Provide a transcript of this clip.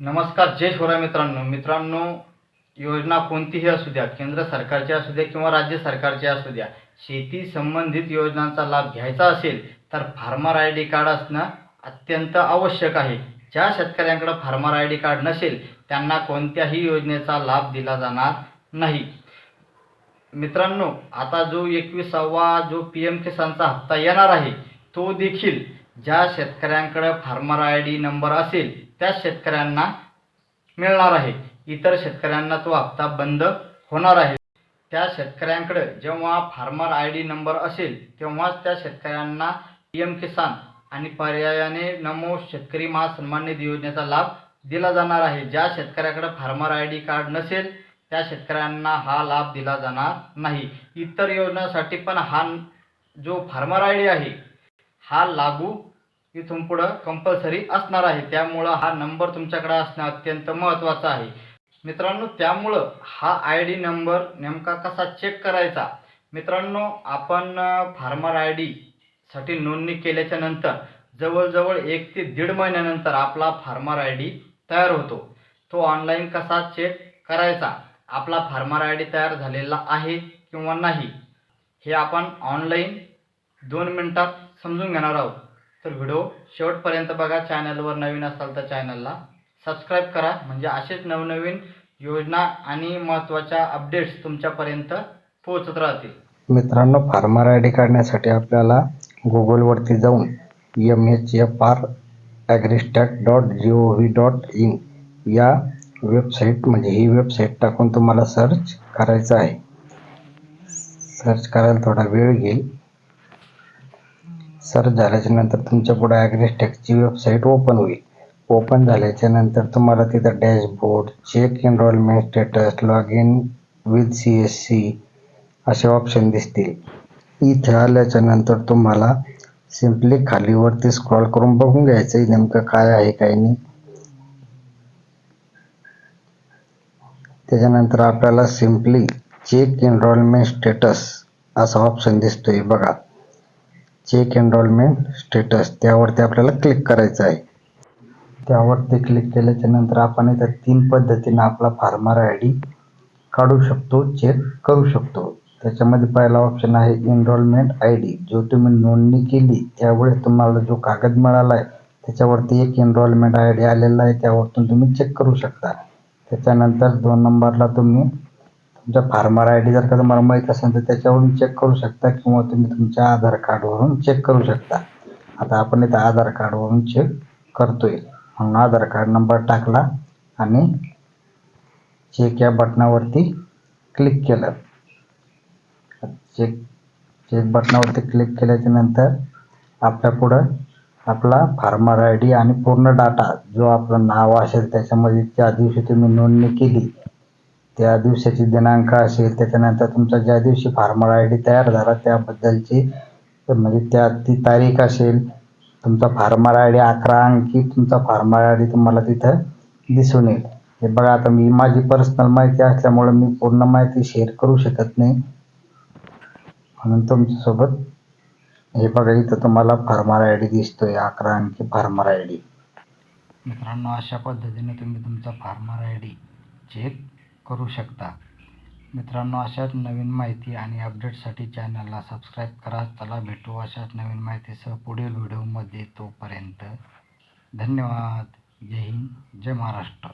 नमस्कार जय शिवराय मित्रांनो. मित्रांनो योजना कोणतीही असू द्या केंद्र सरकारची असू द्या किंवा राज्य सरकारची असू द्या शेती संबंधित योजनांचा लाभ घ्यायचा असेल तर फार्मर आय डी कार्ड असणं अत्यंत आवश्यक आहे. ज्या शेतकऱ्यांकडे फार्मर आय डी कार्ड नसेल त्यांना कोणत्याही योजनेचा लाभ दिला जाणार नाही. मित्रांनो आता जो एकविसावा जो पी एम किसानचा हप्ता येणार आहे तो देखील ज्या शेतकऱ्यांकडे फार्मर आय डी नंबर असेल त्या शेतकऱ्यांना मिळणार आहे. इतर शेतकऱ्यांना तो हप्ता बंद होणार आहे. त्या शेतकऱ्यांकडे जेव्हा फार्मर आय डी नंबर असेल तेव्हाच त्या शेतकऱ्यांना पी एम किसान आणि पर्यायाने नमो शेतकरी महासन्मान निधी योजनेचा लाभ दिला जाणार आहे. ज्या शेतकऱ्याकडे फार्मर आय डी कार्ड नसेल त्या शेतकऱ्यांना हा लाभ दिला जाणार नाही. इतर योजनांसाठी पण हा जो फार्मर आय डी आहे हा लागू इथून पुढं कंपल्सरी असणार आहे. त्यामुळं हा नंबर तुमच्याकडे असणं अत्यंत महत्त्वाचं आहे. मित्रांनो त्यामुळं हा आय डी नंबर नेमका कसा चेक करायचा? मित्रांनो आपण फार्मर आय डीसाठी नोंदणी केल्याच्यानंतर जवळजवळ एक ते दीड महिन्यानंतर आपला फार्मर आय डी तयार होतो. तो ऑनलाईन कसा चेक करायचा? आपला फार्मर आय डी तयार झालेला आहे किंवा नाही? हे आपण ऑनलाईन दोन मिनटात समजून घेणार आहोत. तर व्हिडिओ शेवटपर्यंत बघा. चॅनलवर नवीन असाल तर चॅनलला सबस्क्राईब करा. म्हणजे असेच नवनवीन योजना आणि महत्त्वाच्या अपडेट्स तुमच्यापर्यंत पोहोचत राहतील. मित्रांनो फार्मर आय डी काढण्यासाठी आपल्याला गुगलवरती जाऊन M H F R agristack dot G O V dot in या वेबसाईट म्हणजे ही वेबसाईट टाकून तुम्हाला सर्च करायचं आहे. सर्च करायला थोडा वेळ घेईल. सर्च झाल्याच्यानंतर तुमच्यापुढे ॲग्रिस्टॅकची वेबसाईट ओपन होईल. ओपन झाल्याच्यानंतर तुम्हाला तिथं dashboard check enrollment status log in with C S C असे ऑप्शन दिसतील. इथे आल्याच्यानंतर तुम्हाला सिम्पली खालीवरती स्क्रॉल करून बघून घ्यायचं आहे नेमकं काय आहे काय नाही. त्याच्यानंतर आपल्याला सिम्पली चेक एनरोलमेंट स्टेटस असा ऑप्शन दिसतोय बघा. चेक एनरोलमेंट स्टेटस त्यावरती आपल्याला क्लिक करायचं आहे. त्यावरती क्लिक केल्याच्यानंतर आपण इथं तीन पद्धतीनं आपला फार्मर आय डी काढू शकतो चेक करू शकतो. त्याच्यामध्ये पहिला ऑप्शन आहे एनरोलमेंट आय डी जो तुम्ही नोंदणी केली त्यावेळेस तुम्हाला जो कागद मिळाला आहे त्याच्यावरती एक एनरोलमेंट आय डी आलेला आहे त्यावरतून तुम्ही चेक करू शकता. त्याच्यानंतर दोन नंबरला तुम्ही तुमच्या फार्मर आय डी जर का तुम्हाला माहीत असेल तर त्याच्यावरून चेक करू शकता किंवा तुम्ही तुमच्या आधार कार्डवरून चेक करू शकता. आता आपण इथं आधार कार्डवरून चेक करतोय. म्हणून आधार कार्ड नंबर टाकला आणि चेक या बटनावरती क्लिक केलं. चेक चेक बटनावरती क्लिक केल्याच्यानंतर आपल्या पुढं आपला फार्मर आय डी आणि पूर्ण डाटा जो आपलं नाव असेल त्याच्यामध्ये ज्या दिवशी तुम्ही नोंदणी केली. त्या दिवसाची दिनांक असेल त्याच्यानंतर तुमचा ज्या दिवशी फार्मर आय डी तयार झाला त्याबद्दलची म्हणजे त्या ती तारीख असेल तुमचा फार्मर आय डी अकरा अंकी तुमचा फार्मर आय डी तुम्हाला तिथं दिसून येईल. हे बघा आता मी माझी पर्सनल माहिती असल्यामुळे मी पूर्ण माहिती शेअर करू शकत नाही. म्हणून तुमच्यासोबत हे बघा इथं तुम्हाला फार्मर आय डी दिसतोय अकरा अंकी फार्मर आय डी मित्रांनो अशा पद्धतीने तुम्ही तुमचा फार्मर आय डी चेक करू शकता. मित्रांनो अशाच नवीन माहिती आणि अपडेटसाठी चॅनलला सबस्क्राईब करा. चला भेटू अशाच नवीन माहितीसह पुढील व्हिडिओमध्ये तोपर्यंत धन्यवाद. जय हिंद जय महाराष्ट्र.